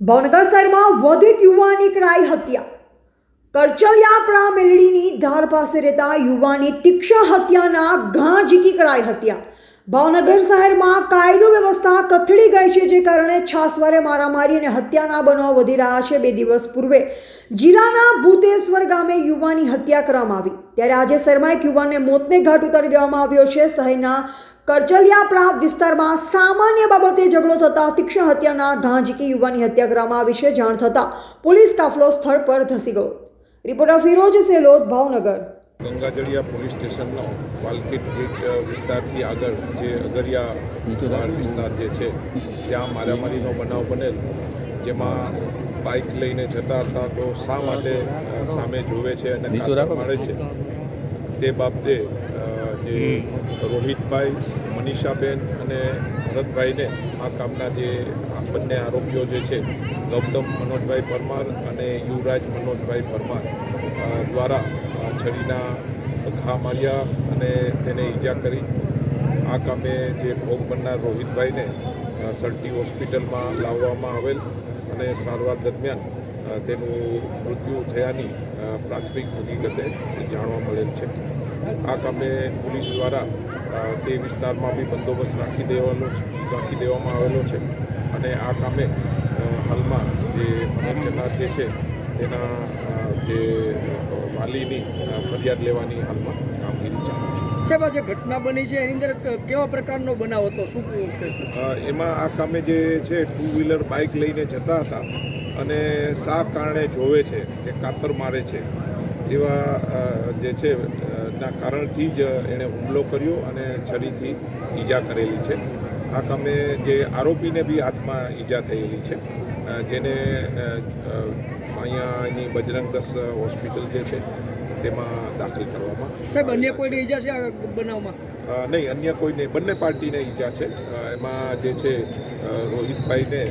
ભાવનગર શહેરમાં વધુ એક યુવાનની કરાઈ હત્યા. કરચલિયાપરા મેલડીની ધાર પાસે રહેતા યુવાની તીક્ષ્ણ હત્યાના ઘા ઝીકી કરાઈ હત્યા. ભાવનગર શહેરમાં કાયદો વ્યવસ્થા કથળી ગઈ છે, જે કારણે છાસવારે મારામારી અને હત્યાના બનાવ વધી રહ્યા છે બે દિવસ પૂર્વે. જિલ્લાના ભૂતેશ્વર ગામે યુવાની હત્યા કરવામાં આવી. ત્યારે આજે શહેરમાં એક યુવાનને મોતને ઘાટ ઉતારી દેવામાં આવ્યો છે. શહેરના કરચલિયાપરા વિસ્તારમાં સામાન્ય બાબતે ઝઘડો થતા તીક્ષ્ણ હત્યાના ઘાંઝકી યુવાની હત્યા કરવામાં આવી છે. જાણ થતાં પોલીસ કાફલો સ્થળ પર ધસી ગયો. રિપોર્ટર ફિરોજ સેલોદ, ભાવનગર. ગંગાજળિયા પોલીસ સ્ટેશનનો વાલકીટ ગેટ વિસ્તારથી આગળ જે અગરિયા વાડ વિસ્તાર જે છે ત્યાં મારામારીનો બનાવ બનેલ. જેમાં બાઇક લઈને જતા હતા તો શા માટે સામે જોવે છે અને મળે છે? તે બાબતે જે રોહિતભાઈ મનીષાબેન અને ભરતભાઈને આ કામના જે બંને આરોપીઓ જે છે ગૌતમ મનોજભાઈ પરમાર અને યુવરાજ મનોજભાઈ પરમાર દ્વારા છરીના ઘા માર્યા અને તેને ઈજા કરી. આ કામે જે ભોગ બનનાર રોહિતભાઈને સરટી હોસ્પિટલમાં લાવવામાં આવેલ અને સારવાર દરમિયાન તેનું મૃત્યુ થયાની પ્રાથમિક હકીકતે જાણવા મળેલ છે. આ કામે પોલીસ દ્વારા તે વિસ્તારમાં બી બંદોબસ્ત રાખી દેવાનો, રાખી દેવામાં આવેલો છે. અને આ કામે હાલમાં જે અમરનાથ જે છે તેના જે વાલીની ફરિયાદ લેવાની હાલમાં કામગીરી ચાલુ છે. સાહેબ આ જે ઘટના બની છે એની અંદર કેવા પ્રકારનો બનાવ હતો? શું એમાં આ કામે જે છે ટુ વ્હીલર બાઇક લઈને જતા હતા અને શા કારણે જોવે છે કે કાતર મારે છે એવા જે છે ના કારણથી જ એણે હુમલો કર્યો અને છરીથી ઈજા કરેલી છે. આ કામે જે આરોપીને બી હાથમાં ઈજા થયેલી છે. જેને અહીંયાની બજરંગ દસ હોસ્પિટલ જે છે તેમાં દાખલ કરવામાં સાહેબ અન્ય કોઈને ઈજા છે આ બનાવમાં? નહીં અન્ય કોઈને બંને પાર્ટીને ઈજા છે. એમાં જે છે રોહિતભાઈને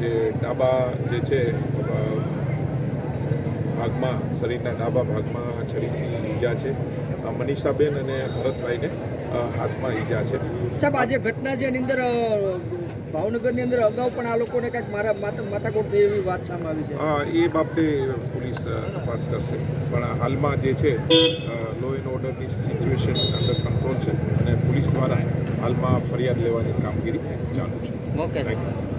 જે ડાબા જે છે ભાગમાં શરીરના ડાબા ભાગમાં છરીથી ઈજા છે. મનીષાબેન અને ભરતભાઈને હાથમાં ઈજા છે. સાહેબ આજે ઘટના છે એની અંદર ભાવનગરની અંદર અગાઉ પણ આ લોકોને કંઈક મારા માતા માથાકોટ થઈ એવી વાત સામે આવી છે? હા એ બાબતે પોલીસ તપાસ કરશે. પણ હાલમાં જે છે લો એન્ડ ઓર્ડરની સિચ્યુએશન અંડર કંટ્રોલ છે અને પોલીસ દ્વારા હાલમાં ફરિયાદ લેવાની કામગીરી ચાલુ છે. Okay thank you